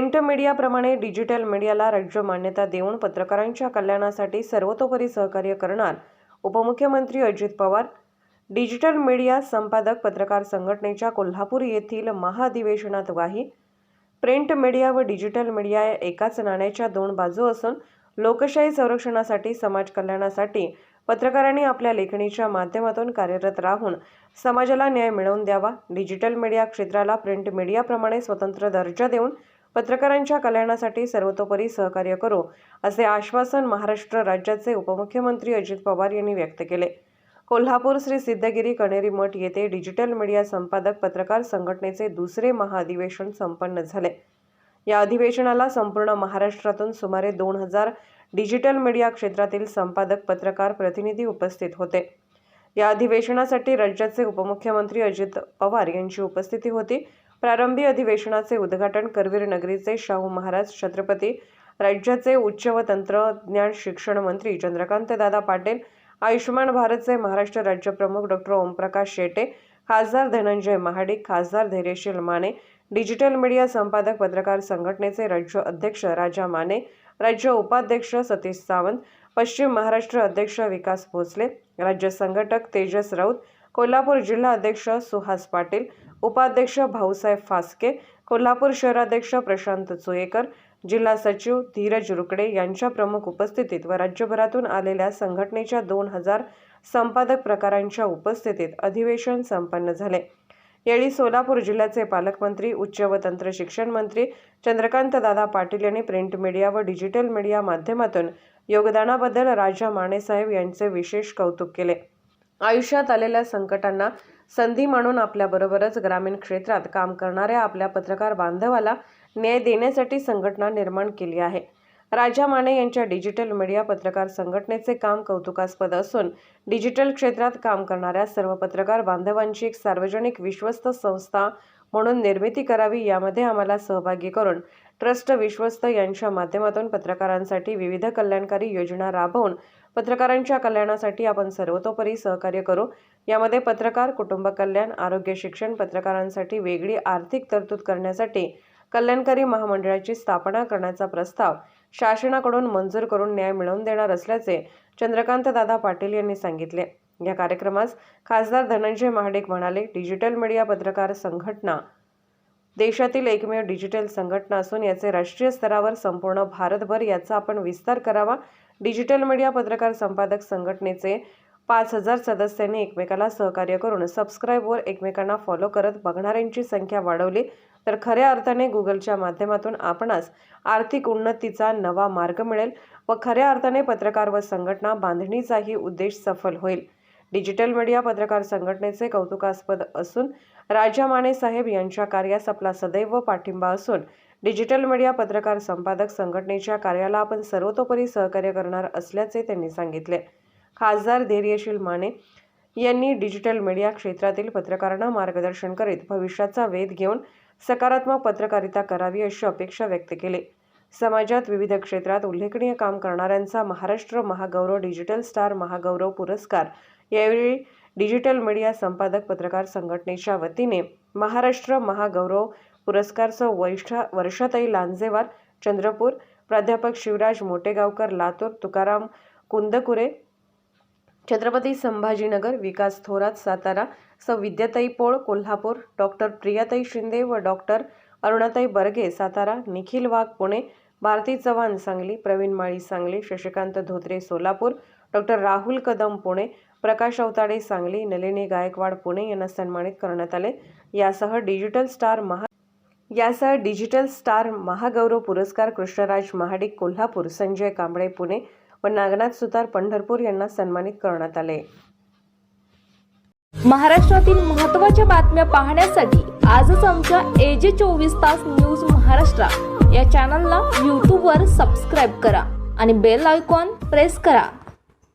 Print मीडियाप्रमाणे digital मीडियाला राज्य मान्यता देऊन पत्रकारांच्या कल्याणासाठी सर्वतोपरी सहकार्य करणार उपमुख्यमंत्री अजित पवार. डिजिटल मीडिया संपादक पत्रकार संघटनेच्या कोल्हापूर येथील महाधिवेशनात ग्वाही. प्रिंट मीडिया व डिजिटल मीडिया या एकाच नाण्याच्या दोन बाजू असून लोकशाही संरक्षणासाठी समाज कल्याणासाठी पत्रकारांनी आपल्या लेखणीच्या माध्यमातून कार्यरत राहून समाजाला न्याय मिळवून द्यावा. डिजिटल मीडिया क्षेत्राला प्रिंट मीडियाप्रमाणे स्वतंत्र दर्जा देऊन पत्रकारांच्या कल्याणासाठी सर्वतोपरी सहकार्य करू असे आश्वासन महाराष्ट्र राज्याचे उपमुख्यमंत्री अजित पवार यांनी व्यक्त केले. कोल्हापूर श्री सिद्धगिरी कणेरी मठ येथे डिजिटल मीडिया संपादक पत्रकार संघटनेचे दुसरे महाअधिवेशन संपन्न झाले. या अधिवेशनाला संपूर्ण महाराष्ट्रातून सुमारे दोन हजार डिजिटल मीडिया क्षेत्रातील संपादक पत्रकार प्रतिनिधी उपस्थित होते. या अधिवेशनासाठी राज्याचे उपमुख्यमंत्री अजित पवार यांची उपस्थिती होती. प्रारंभी अधिवेशनाचे उद्घाटन करवीर नगरीचे शाहू महाराज छत्रपती राज्याचे उच्च व तंत्रज्ञान शिक्षण मंत्री चंद्रकांत दादा पाटील आयुष्यमान भारतचे महाराष्ट्र राज्यप्रमुख डॉक्टर ओमप्रकाश शेटे खासदार धनंजय महाडिक खासदार धैर्यशील माने डिजिटल मीडिया संपादक पत्रकार संघटनेचे राज्य अध्यक्ष राजा माने राज्य उपाध्यक्ष सतीश सावंत पश्चिम महाराष्ट्र अध्यक्ष विकास भोसले राज्य संघटक तेजस राऊत कोल्हापूर जिल्हा अध्यक्ष सुहास पाटील उपाध्यक्ष भाऊसाहेब फासके कोल्हापूर शहराध्यक्ष प्रशांत चोयेकर जिल्हा सचिव धीरज रुकडे यांच्या प्रमुख उपस्थितीत व राज्यभरातून आलेल्या संघटनेच्या दोन हजार संपादक प्रकारांच्या उपस्थितीत अधिवेशन संपन्न झाले. यावेळी सोलापूर जिल्ह्याचे पालकमंत्री उच्च व तंत्र शिक्षण मंत्री चंद्रकांत दादा पाटील यांनी प्रिंट मीडिया व डिजिटल मीडिया माध्यमातून योगदानाबद्दल राजा मानेसाहेब यांचे विशेष कौतुक केले. आयुष्यात आलेल्या संकटांना संधी म्हणून आपल्याबरोबरच ग्रामीण क्षेत्रात काम करणाऱ्या आपल्या पत्रकार बांधवाला न्याय देण्यासाठी संघटना निर्माण केली आहे. राजा माने यांच्या डिजिटल मीडिया पत्रकार संघटनेचे काम कौतुकास्पद असून डिजिटल क्षेत्रात काम करणाऱ्या सर्व पत्रकार बांधवांची एक सार्वजनिक विश्वस्त संस्था म्हणून निर्मिती करावी यामध्ये आम्हाला सहभागी करून ट्रस्ट विश्वस्त यांच्या माध्यमातून पत्रकारांसाठी विविध कल्याणकारी योजना राबवून पत्रकारांच्या कल्याणासाठी आपण सर्वतोपरी सहकार्य करू. यामध्ये पत्रकार कुटुंब कल्याण आरोग्य शिक्षण पत्रकारांसाठी वेगळी आर्थिक तरतूद करण्यासाठी कल्याणकारी महामंडळाची स्थापना करण्याचा प्रस्ताव शासनाकडून मंजूर करून न्याय मिळवून देणार असल्याचे चंद्रकांत दादा पाटील यांनी सांगितले. या कार्यक्रमास खासदार धनंजय महाडिक म्हणाले डिजिटल मीडिया पत्रकार संघटना देशातील एकमेव डिजिटल संघटना असून याचे राष्ट्रीय स्तरावर संपूर्ण भारतभर याचा आपण विस्तार करावा. डिजिटल मीडिया पत्रकार संपादक संघटनेचे पाच हजार सदस्यांनी एकमेकाला सहकार्य करून सबस्क्राईबवर एकमेकांना फॉलो करत बघणाऱ्यांची संख्या वाढवली. तर खऱ्या अर्थाने गुगलच्या माध्यमातून आपणास आर्थिक उन्नतीचा नवा मार्ग मिळेल व खऱ्या अर्थाने पत्रकार व संघटना बांधणीचाही उद्देश सफल होईल. डिजिटल मीडिया पत्रकार संघटनेचे कौतुकास्पद असून राजा माने साहेब यांच्या कार्यास आपला सदैव पाठिंबा असून डिजिटल मीडिया पत्रकार संपादक संघटनेच्या कार्याला आपण सर्वतोपरी सहकार्य करणार असल्याचे त्यांनी सांगितले. खासदार धैर्यशील माने यांनी डिजिटल मीडिया क्षेत्रातील पत्रकारांना मार्गदर्शन करीत भविष्याचा वेध घेऊन सकारात्मक पत्रकारिता करावी अशी अपेक्षा व्यक्त केली. समाजात विविध क्षेत्रात उल्लेखनीय काम करणाऱ्यांचा महाराष्ट्र महागौरव डिजिटल स्टार महागौरव पुरस्कार यावेळी डिजिटल मीडिया संपादक पत्रकार संघटनेच्या वतीने महाराष्ट्र महागौरव पुरस्कारचं वैष्ठा वर्षाताई लांजेवार चंद्रपूर प्राध्यापक शिवराज मोटेगावकर लातूर तुकाराम कुंदकुरे छत्रपती संभाजीनगर विकास थोरात सातारा सौ विद्याताई पोळ कोल्हापूर डॉक्टर प्रियाताई शिंदे व डॉक्टर अरुणाताई बर्गे सातारा निखिल वाघ पुणे भारती चव्हाण सांगली प्रवीण माळी सांगली शशिकांत धोत्रे सोलापूर डॉक्टर राहुल कदम पुणे प्रकाश अवताडे सांगली नलिनी गायकवाड पुणे यांना सन्मानित करण्यात आले. यासह डिजिटल स्टार महा यासह डिजिटल स्टार महागौरव पुरस्कार कृष्णराज महाडिक कोल्हापूर संजय कांबळे पुणे व नागनाथ सुतार पंढरपूर यांना सन्मानित करण्यात आले. महाराष्ट्रातील महत्त्वाच्या बातम्या पाहण्यासाठी आजच आमच्या एजे चोवीस तास न्यूज महाराष्ट्र या चॅनलला यूट्यूबवर सबस्क्राईब करा आणि बेल आयकॉन प्रेस करा.